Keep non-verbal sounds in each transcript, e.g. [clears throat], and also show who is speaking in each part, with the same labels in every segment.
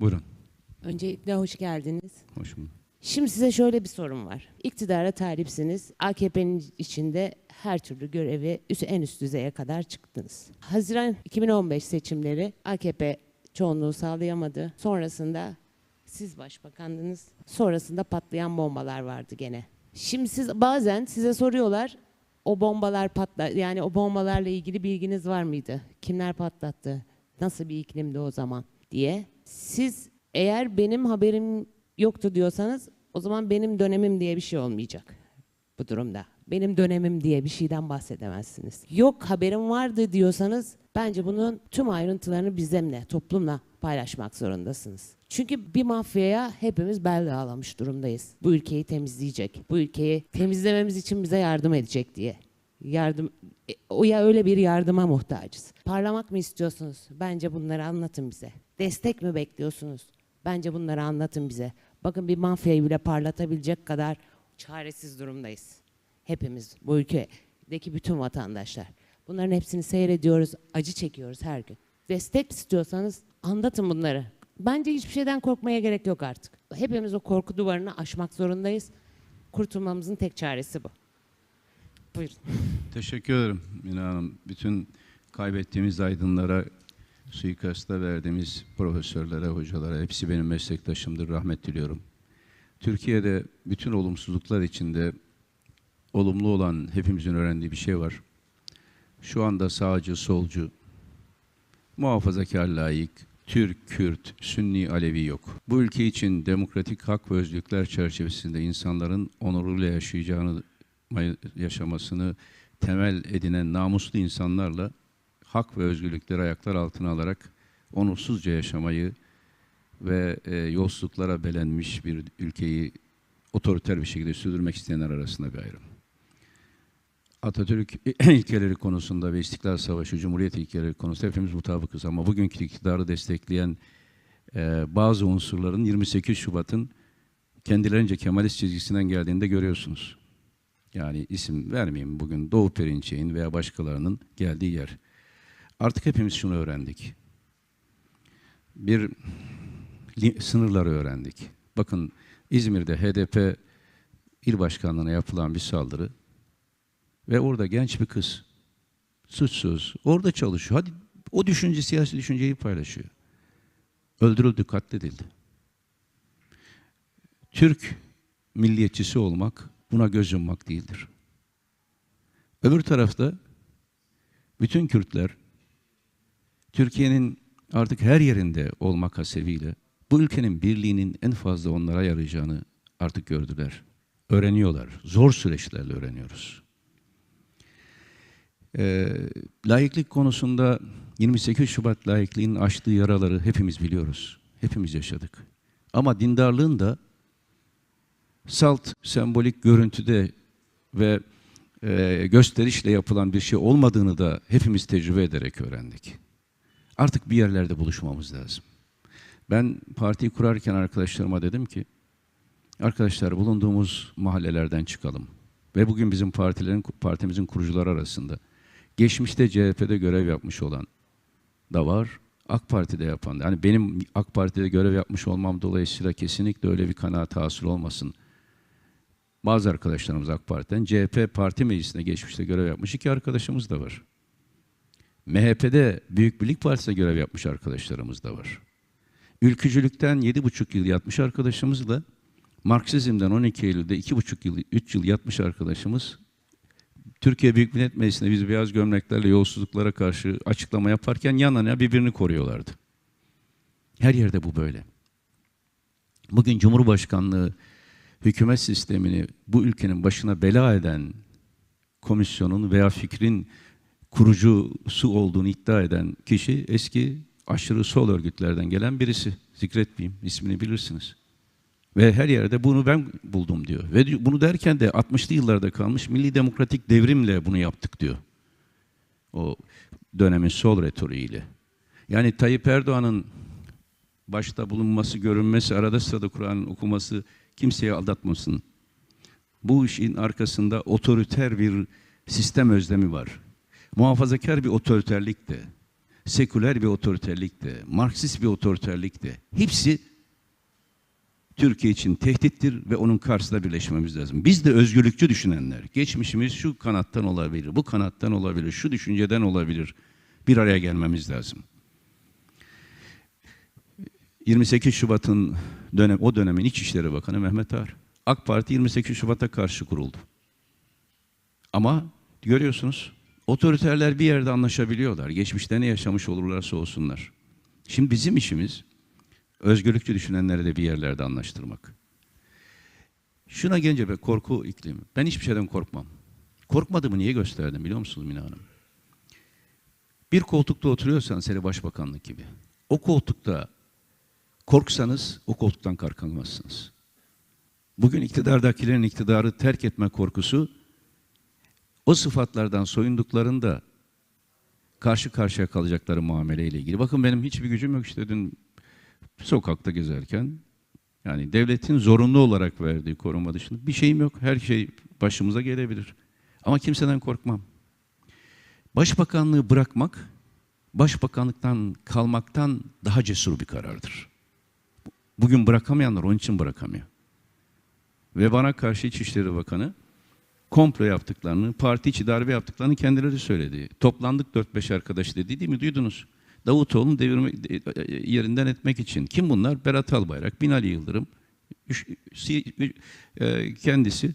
Speaker 1: Buyurun.
Speaker 2: Öncelikle hoş geldiniz.
Speaker 1: Hoş bulduk.
Speaker 2: Şimdi size şöyle bir sorum var. İktidara talipsiniz. AKP'nin içinde her türlü görevi en üst düzeye kadar çıktınız. Haziran 2015 seçimleri AKP çoğunluğu sağlayamadı. Sonrasında siz başbakandınız. Sonrasında patlayan bombalar vardı gene. Şimdi siz bazen size soruyorlar o bombalar patla yani o bombalarla ilgili bilginiz var mıydı? Kimler patlattı? Nasıl bir iklimdi o zaman diye. Siz eğer benim haberim yoktu diyorsanız o zaman benim dönemim diye bir şey olmayacak bu durumda. Benim dönemim diye bir şeyden bahsedemezsiniz. Yok haberim vardı diyorsanız bence bunun tüm ayrıntılarını bizimle, toplumla paylaşmak zorundasınız. Çünkü bir mafyaya hepimiz bel bağlamış durumdayız. Bu ülkeyi temizleyecek. Bu ülkeyi temizlememiz için bize yardım edecek diye. Yardım e, o ya öyle bir yardıma muhtacız. Parlamak mı istiyorsunuz? Bence bunları anlatın bize. Destek mi bekliyorsunuz? Bence bunları anlatın bize. Bakın bir mafyayı bile parlatabilecek kadar çaresiz durumdayız. Hepimiz bu ülkedeki bütün vatandaşlar. Bunların hepsini seyrediyoruz, acı çekiyoruz her gün. Destek istiyorsanız anlatın bunları. Bence hiçbir şeyden korkmaya gerek yok artık. Hepimiz o korku duvarını aşmak zorundayız. Kurtulmamızın tek çaresi bu. Buyurun.
Speaker 1: Teşekkür ederim Mina Hanım. Bütün kaybettiğimiz aydınlara, suikasta verdiğimiz profesörlere, hocalara hepsi benim meslektaşımdır. Rahmet diliyorum. Türkiye'de bütün olumsuzluklar içinde olumlu olan hepimizin öğrendiği bir şey var. Şu anda sağcı, solcu, muhafazakar layık, Türk, Kürt, Sünni, Alevi yok. Bu ülke için demokratik hak ve özgürlükler çerçevesinde insanların onuruyla yaşayacağını yaşamasını temel edinen namuslu insanlarla hak ve özgürlükleri ayaklar altına alarak onursuzca yaşamayı ve e, yolsuzluklara belenmiş bir ülkeyi otoriter bir şekilde sürdürmek isteyenler arasında bir ayrım. Atatürk [clears throat] ilkeleri konusunda ve İstiklal Savaşı, Cumhuriyet ilkeleri konusunda hepimiz mutabıkız. Ama bugünkü iktidarı destekleyen e, bazı unsurların 28 Şubat'ın kendilerince Kemalist çizgisinden geldiğini de görüyorsunuz. Yani isim vermeyeyim bugün Doğu Perinçek'in veya başkalarının geldiği yer. Artık hepimiz şunu öğrendik. Bir sınırları öğrendik. Bakın İzmir'de HDP il başkanlığına yapılan bir saldırı ve orada genç bir kız suçsuz orada çalışıyor. Hadi o düşünce siyasi düşünceyi paylaşıyor. Öldürüldü, katledildi. Türk milliyetçisi olmak buna göz yummak değildir. Öbür tarafta bütün Kürtler Türkiye'nin artık her yerinde olmak hasebiyle bu ülkenin birliğinin en fazla onlara yarayacağını artık gördüler. Öğreniyorlar. Zor süreçlerle öğreniyoruz. Ee, layıklık konusunda 28 Şubat layıklığının açtığı yaraları hepimiz biliyoruz. Hepimiz yaşadık. Ama dindarlığın da salt, sembolik görüntüde ve e, gösterişle yapılan bir şey olmadığını da hepimiz tecrübe ederek öğrendik. Artık bir yerlerde buluşmamız lazım. Ben partiyi kurarken arkadaşlarıma dedim ki, arkadaşlar bulunduğumuz mahallelerden çıkalım. Ve bugün bizim partilerin partimizin kurucuları arasında geçmişte CHP'de görev yapmış olan da var, AK Parti'de yapan. da. Yani benim AK Parti'de görev yapmış olmam dolayısıyla kesinlikle öyle bir kanaat hasıl olmasın. Bazı arkadaşlarımız AK Parti'den CHP parti meclisine geçmişte görev yapmış iki arkadaşımız da var. MHP'de Büyük Birlik Partisi'ne görev yapmış arkadaşlarımız da var. Ülkücülükten yedi buçuk yıl yatmış arkadaşımızla Marksizmden 12 Eylül'de iki buçuk yıl, üç yıl yatmış arkadaşımız Türkiye Büyük Millet Meclisi'nde biz beyaz gömleklerle yolsuzluklara karşı açıklama yaparken yan yana birbirini koruyorlardı. Her yerde bu böyle. Bugün Cumhurbaşkanlığı hükümet sistemini bu ülkenin başına bela eden komisyonun veya fikrin kurucusu olduğunu iddia eden kişi eski aşırı sol örgütlerden gelen birisi. Zikretmeyeyim, ismini bilirsiniz. Ve her yerde bunu ben buldum diyor. Ve bunu derken de 60'lı yıllarda kalmış milli demokratik devrimle bunu yaptık diyor. O dönemin sol retoriğiyle. Yani Tayyip Erdoğan'ın başta bulunması, görünmesi, arada sırada Kur'an okuması kimseye aldatmasın. Bu işin arkasında otoriter bir sistem özlemi var. Muhafazakar bir otoriterlik de, seküler bir otoriterlik de, Marksist bir otoriterlik de hepsi Türkiye için tehdittir ve onun karşısında birleşmemiz lazım. Biz de özgürlükçü düşünenler, geçmişimiz şu kanattan olabilir, bu kanattan olabilir, şu düşünceden olabilir. Bir araya gelmemiz lazım. 28 Şubat'ın dönem, o dönemin İçişleri Bakanı Mehmet Ağar. AK Parti 28 Şubat'a karşı kuruldu. Ama görüyorsunuz otoriterler bir yerde anlaşabiliyorlar. Geçmişte ne yaşamış olurlarsa olsunlar. Şimdi bizim işimiz özgürlükçü düşünenleri de bir yerlerde anlaştırmak. Şuna gelince be korku iklimi. Ben hiçbir şeyden korkmam. Korkmadığımı niye gösterdim biliyor musunuz Mina Hanım? Bir koltukta oturuyorsan seni başbakanlık gibi. O koltukta korksanız o koltuktan kalkamazsınız. Bugün iktidardakilerin iktidarı terk etme korkusu o sıfatlardan soyunduklarında karşı karşıya kalacakları muameleyle ilgili. Bakın benim hiçbir gücüm yok işte dün sokakta gezerken yani devletin zorunlu olarak verdiği koruma dışında bir şeyim yok. Her şey başımıza gelebilir. Ama kimseden korkmam. Başbakanlığı bırakmak, başbakanlıktan kalmaktan daha cesur bir karardır. Bugün bırakamayanlar onun için bırakamıyor. Ve bana karşı İçişleri Bakanı komplo yaptıklarını, parti içi darbe yaptıklarını kendileri söyledi. Toplandık 4-5 arkadaş dedi değil mi? Duydunuz. Davutoğlu'nu devirme, yerinden etmek için. Kim bunlar? Berat Albayrak, Binali Yıldırım, üç- si- e, kendisi.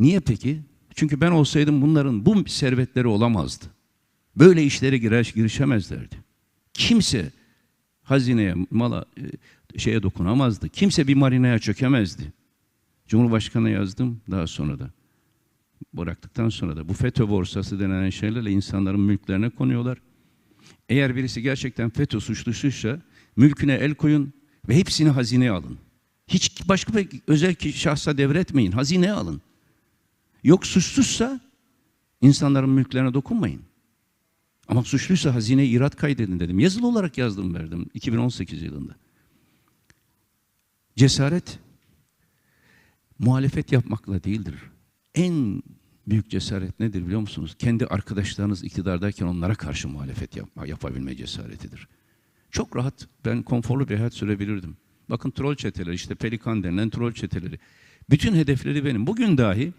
Speaker 1: Niye peki? Çünkü ben olsaydım bunların bu servetleri olamazdı. Böyle işlere girer, girişemezlerdi. Kimse hazineye, mala, e, şeye dokunamazdı. Kimse bir marinaya çökemezdi. Cumhurbaşkanı yazdım daha sonra da. Bıraktıktan sonra da bu FETÖ borsası denen şeylerle insanların mülklerine konuyorlar. Eğer birisi gerçekten FETÖ suçlusuysa mülküne el koyun ve hepsini hazineye alın. Hiç başka bir özel şahsa devretmeyin. Hazineye alın. Yok suçsuzsa insanların mülklerine dokunmayın. Ama suçluysa hazineye irat kaydedin dedim. Yazılı olarak yazdım verdim 2018 yılında. Cesaret muhalefet yapmakla değildir. En büyük cesaret nedir biliyor musunuz? Kendi arkadaşlarınız iktidardayken onlara karşı muhalefet yapma, yapabilme cesaretidir. Çok rahat, ben konforlu bir hayat sürebilirdim. Bakın troll çeteleri, işte Pelikan denilen troll çeteleri. Bütün hedefleri benim. Bugün dahi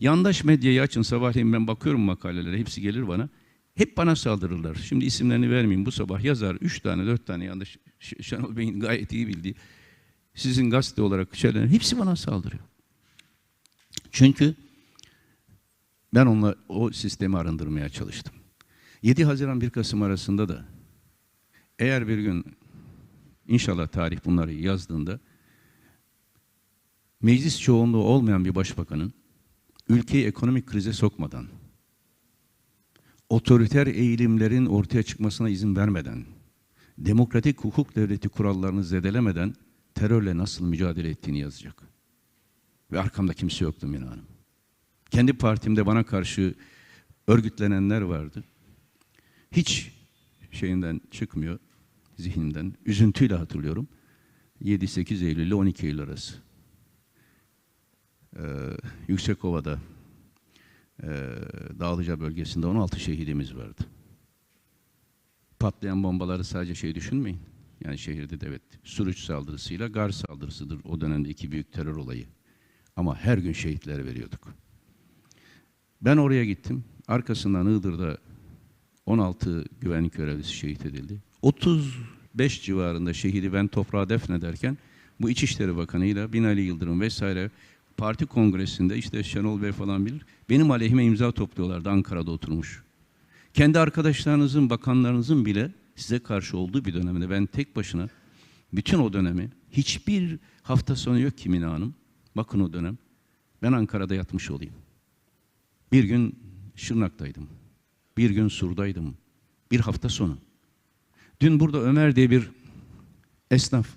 Speaker 1: yandaş medyayı açın sabahleyin ben bakıyorum makalelere, hepsi gelir bana. Hep bana saldırırlar. Şimdi isimlerini vermeyeyim. Bu sabah yazar üç tane, dört tane yandaş Ş- Şenol Bey'in gayet iyi bildiği sizin gazete olarak şeyler hepsi bana saldırıyor. Çünkü ben onunla o sistemi arındırmaya çalıştım. 7 Haziran 1 Kasım arasında da eğer bir gün inşallah tarih bunları yazdığında meclis çoğunluğu olmayan bir başbakanın ülkeyi ekonomik krize sokmadan otoriter eğilimlerin ortaya çıkmasına izin vermeden demokratik hukuk devleti kurallarını zedelemeden terörle nasıl mücadele ettiğini yazacak. Ve arkamda kimse yoktu Mina Hanım. Kendi partimde bana karşı örgütlenenler vardı. Hiç şeyinden çıkmıyor, zihnimden. Üzüntüyle hatırlıyorum. 7-8 Eylül ile 12 Eylül arası. Ee, Yüksekova'da, Dağlıca bölgesinde 16 şehidimiz vardı. Patlayan bombaları sadece şey düşünmeyin. Yani şehirde de evet Suruç saldırısıyla Gar saldırısıdır o dönemde iki büyük terör olayı. Ama her gün şehitler veriyorduk. Ben oraya gittim. Arkasından Iğdır'da 16 güvenlik görevlisi şehit edildi. 35 civarında şehidi ben toprağa defnederken bu İçişleri Bakanı'yla Binali Yıldırım vesaire parti kongresinde işte Şenol Bey falan bilir. Benim aleyhime imza topluyorlardı Ankara'da oturmuş. Kendi arkadaşlarınızın, bakanlarınızın bile size karşı olduğu bir dönemde ben tek başına bütün o dönemi hiçbir hafta sonu yok ki Mina Hanım. Bakın o dönem. Ben Ankara'da yatmış olayım. Bir gün Şırnak'taydım. Bir gün Sur'daydım. Bir hafta sonu. Dün burada Ömer diye bir esnaf,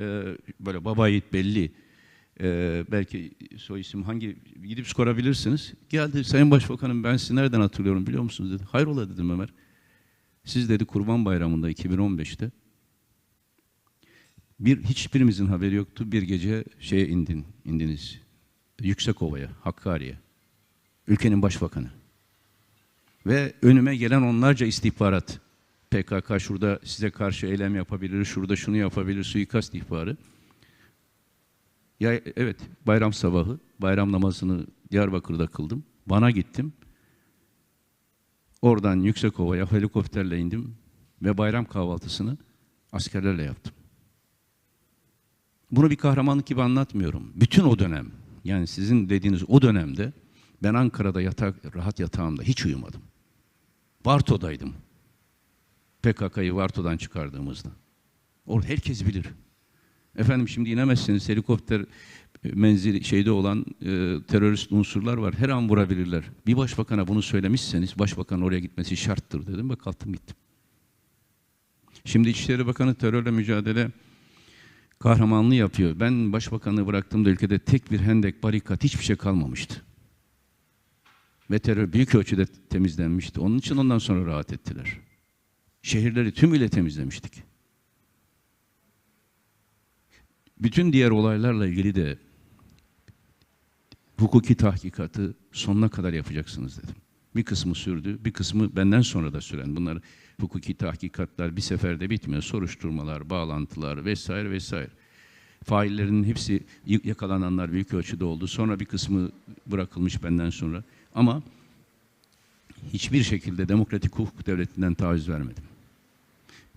Speaker 1: e, böyle baba yiğit belli, e, belki soy isim hangi, gidip sorabilirsiniz. Geldi Sayın Başbakanım ben sizi nereden hatırlıyorum biliyor musunuz dedi. Hayrola dedim Ömer. Siz dedi Kurban Bayramı'nda 2015'te bir hiçbirimizin haberi yoktu. Bir gece şeye indin, indiniz. Yüksekova'ya, Hakkari'ye. Ülkenin başbakanı. Ve önüme gelen onlarca istihbarat PKK şurada size karşı eylem yapabilir, şurada şunu yapabilir, suikast ihbarı. Ya evet, bayram sabahı, bayram namazını Diyarbakır'da kıldım. Van'a gittim. Oradan Yüksekova'ya helikopterle indim ve bayram kahvaltısını askerlerle yaptım. Bunu bir kahramanlık gibi anlatmıyorum. Bütün o dönem, yani sizin dediğiniz o dönemde ben Ankara'da yatak, rahat yatağımda hiç uyumadım. Varto'daydım. PKK'yı Varto'dan çıkardığımızda. Orada herkes bilir. Efendim şimdi inemezsiniz helikopter menzili şeyde olan e, terörist unsurlar var. Her an vurabilirler. Bir başbakana bunu söylemişseniz başbakan oraya gitmesi şarttır dedim ve kalktım gittim. Şimdi İçişleri Bakanı terörle mücadele kahramanlığı yapıyor. Ben başbakanlığı bıraktığımda ülkede tek bir hendek, barikat hiçbir şey kalmamıştı. Ve terör büyük ölçüde temizlenmişti. Onun için ondan sonra rahat ettiler. Şehirleri tümüyle temizlemiştik. Bütün diğer olaylarla ilgili de hukuki tahkikatı sonuna kadar yapacaksınız dedim. Bir kısmı sürdü, bir kısmı benden sonra da süren. Bunlar hukuki tahkikatlar bir seferde bitmiyor. Soruşturmalar, bağlantılar vesaire vesaire. Faillerin hepsi yakalananlar büyük ölçüde oldu. Sonra bir kısmı bırakılmış benden sonra. Ama hiçbir şekilde demokratik hukuk devletinden taviz vermedim.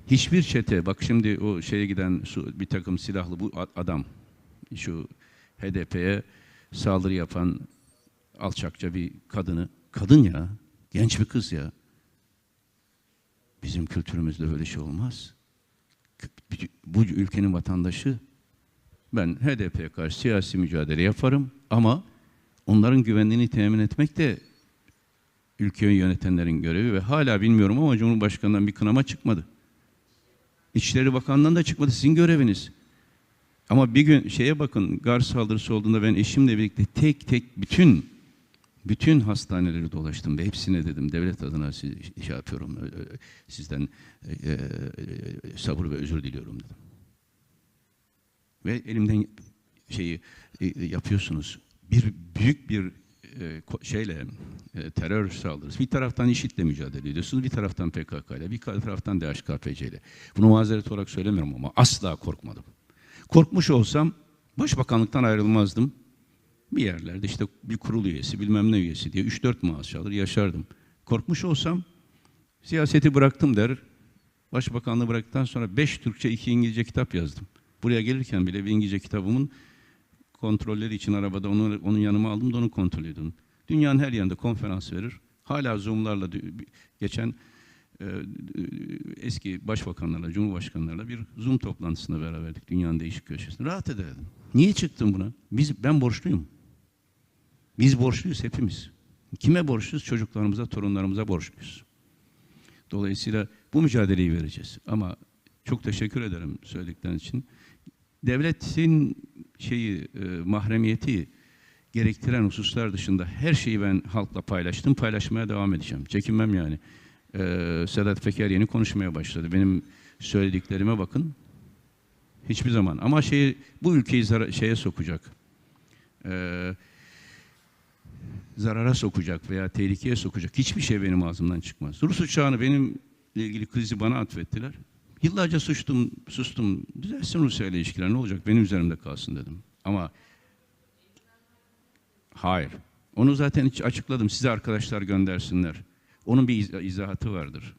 Speaker 1: Hiçbir çete, bak şimdi o şeye giden su- bir takım silahlı bu adam, şu HDP'ye saldırı yapan alçakça bir kadını, kadın ya, genç bir kız ya. Bizim kültürümüzde böyle şey olmaz. Bu ülkenin vatandaşı, ben HDP'ye karşı siyasi mücadele yaparım ama onların güvenliğini temin etmek de ülkeyi yönetenlerin görevi ve hala bilmiyorum ama Cumhurbaşkanı'ndan bir kınama çıkmadı. İçişleri Bakanlığı'ndan da çıkmadı sizin göreviniz. Ama bir gün şeye bakın gar saldırısı olduğunda ben eşimle birlikte tek tek bütün bütün hastaneleri dolaştım ve hepsine dedim devlet adına siz, şey yapıyorum e, e, sizden e, e, sabır ve özür diliyorum dedim. Ve elimden şeyi e, yapıyorsunuz. Bir büyük bir e, şeyle e, terör saldırısı. Bir taraftan IŞİD'le mücadele ediyorsunuz, bir taraftan PKK ile, bir taraftan DHKPC ile. Bunu mazeret olarak söylemiyorum ama asla korkmadım. Korkmuş olsam başbakanlıktan ayrılmazdım. Bir yerlerde işte bir kurul üyesi, bilmem ne üyesi diye 3-4 maaş alır yaşardım. Korkmuş olsam siyaseti bıraktım der. Başbakanlığı bıraktıktan sonra 5 Türkçe, 2 İngilizce kitap yazdım. Buraya gelirken bile bir İngilizce kitabımın kontrolleri için arabada onu onun yanıma aldım da onu kontrol ediyordum. Dünyanın her yerinde konferans verir. Hala Zoom'larla geçen e, eski başbakanlarla, cumhurbaşkanlarla bir Zoom toplantısında beraberdik dünyanın değişik köşesinde. Rahat ederdim. Niye çıktım buna? Biz ben borçluyum. Biz borçluyuz hepimiz. Kime borçluyuz? Çocuklarımıza, torunlarımıza borçluyuz. Dolayısıyla bu mücadeleyi vereceğiz. Ama çok teşekkür ederim söyledikleriniz için. Devletin şeyi e, mahremiyeti gerektiren hususlar dışında her şeyi ben halkla paylaştım. Paylaşmaya devam edeceğim. Çekinmem yani. Ee, Sedat Peker yeni konuşmaya başladı. Benim söylediklerime bakın. Hiçbir zaman. Ama şey bu ülkeyi zara- şeye sokacak. Ee, zarara sokacak veya tehlikeye sokacak hiçbir şey benim ağzımdan çıkmaz. Rus uçağını benimle ilgili krizi bana atfettiler. Yıllarca sustum, sustum. Düzelsin Rusya ile ilişkiler ne olacak? Benim üzerimde kalsın dedim. Ama hayır. Onu zaten hiç açıkladım. Size arkadaşlar göndersinler. Onun bir iz- izahatı vardır.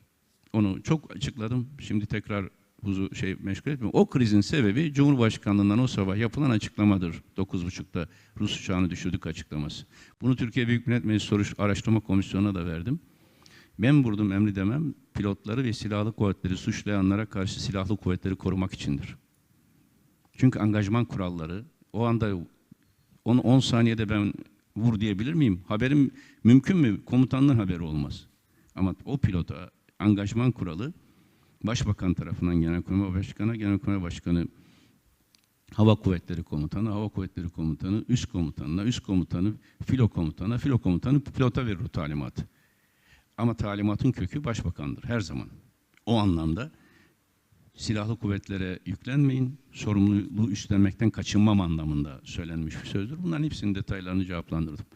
Speaker 1: Onu çok açıkladım. Şimdi tekrar huzu şey meşgul etmiyorum. O krizin sebebi Cumhurbaşkanlığından o sabah yapılan açıklamadır. 9.30'da Rus uçağını düşürdük açıklaması. Bunu Türkiye Büyük Millet Meclisi Soruş Araştırma Komisyonu'na da verdim. Ben vurdum emri demem pilotları ve silahlı kuvvetleri suçlayanlara karşı silahlı kuvvetleri korumak içindir. Çünkü angajman kuralları o anda 10, 10 saniyede ben vur diyebilir miyim? Haberim mümkün mü? Komutanlığın haberi olmaz. Ama o pilota angajman kuralı Başbakan tarafından Genelkurmay Başkanı, Genelkurmay Başkanı Hava Kuvvetleri Komutanı, Hava Kuvvetleri Komutanı, üst komutanına, üst komutanı, filo komutanına, filo komutanı pilota verir talimatı. Ama talimatın kökü başbakandır her zaman. O anlamda silahlı kuvvetlere yüklenmeyin, sorumluluğu üstlenmekten kaçınmam anlamında söylenmiş bir sözdür. Bunların hepsinin detaylarını cevaplandırdım.